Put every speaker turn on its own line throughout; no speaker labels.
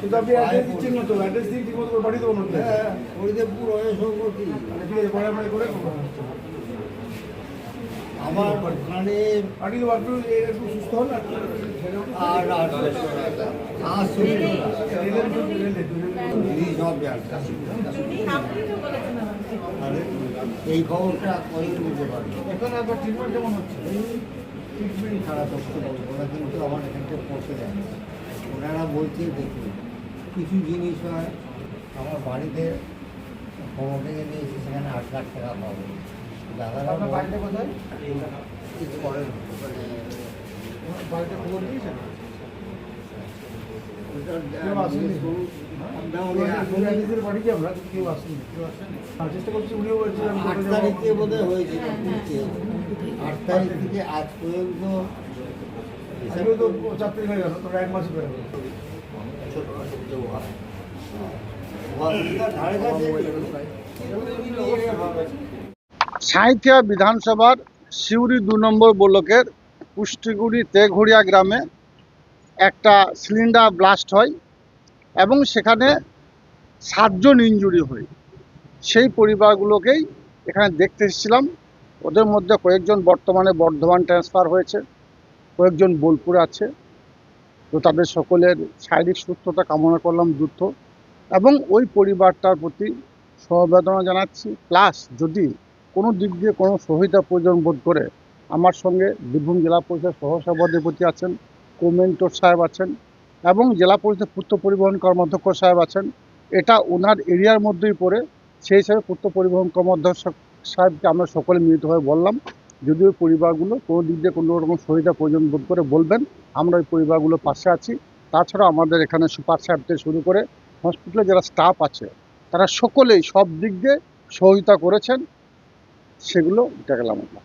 শুধু আপনি অ্যাড্রেস দিচ্ছেন না তো? অ্যাড্রেস দিয়ে ঠিক মতো করে পাঠিয়ে দেবো না
হ্যাঁ হরিদেবপুর অয়সঙ্গতি
ঠিক আছে পরে আমরা করে
আমার ওখানে
পাঠিয়ে দেবো একটু একটু সুস্থ হন আর
এই খবরটা কই নিতে পারবে
এখানে আপনার ট্রিটমেন্ট কেমন হচ্ছে?
ট্রিটমেন্ট ওরা কিন্তু আমার এখানটা পৌঁছে না। ওনারা বলছে দেখুন কিছু জিনিস হয় আমার বাড়িতে খবর থেকে নিয়ে এসে সেখানে আট লাখ টাকা পাবো। দাদারা
বাড়িটা কোথায়?
কিছু করেন
খবর দিয়েছেন
ওটা
কেউ আসেনি?
আমরা
ওই
ওই
অ্যাড্রেসের বাড়ি কি আমরা কেউ আসেনি। কেউ আসেনি। আর চেষ্টা করছি উনিও বলছেন
আট তারিখে। বোধহয় হয়েছিল আট তারিখ থেকে আজ পর্যন্ত
চার তারিখ হয়ে গেল তো এক মাসই
কাছে
সাঁইথিয়া বিধানসভার সিউড়ি দু নম্বর ব্লকের পুষ্টিগুড়ি তেঘড়িয়া গ্রামে একটা সিলিন্ডার ব্লাস্ট হয় এবং সেখানে সাতজন ইনজুরি হয়। সেই পরিবারগুলোকেই এখানে দেখতে এসেছিলাম। ওদের মধ্যে কয়েকজন বর্তমানে বর্ধমান ট্রান্সফার হয়েছে, কয়েকজন বোলপুর আছে। তো তাদের সকলের শারীরিক সুস্থতা কামনা করলাম দ্রুত। এবং ওই পরিবারটার প্রতি সমবেদনা জানাচ্ছি। প্লাস যদি কোনো দিক দিয়ে কোনো সহিতা প্রয়োজন বোধ করে, আমার সঙ্গে বীরভূম জেলা পরিষদ সহসভাপতি আছেন, কোমেন্টর সাহেব আছেন, এবং জেলা পরিষদ পূর্ত পরিবহন কর্মাধ্যক্ষ সাহেব আছেন, এটা ওনার এরিয়ার মধ্যেই পড়ে, সেই হিসাবে পূর্ত পরিবহন কর্মাধ্যক্ষ সাহেবকে আমরা সকলে মিলিতভাবে বললাম। যদি ওই পরিবারগুলো কোনো দিক দিয়ে কোনো রকম সহিতা প্রয়োজন বোধ করে বলবেন, আমরা ওই পরিবারগুলোর পাশে আছি। তাছাড়া আমাদের এখানে সুপার সাহেব থেকে শুরু করে হসপিটালে যারা স্টাফ আছে, তারা সকলেই সব দিক দিয়ে সহযোগিতা করেছেন, সেগুলো দেখলাম আমরা
আমার।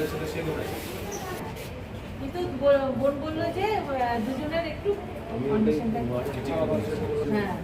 মেলে সে নিচে
কিন্তু বোন বলল যে দুজনের একটু কন্ডিশনটা হ্যাঁ।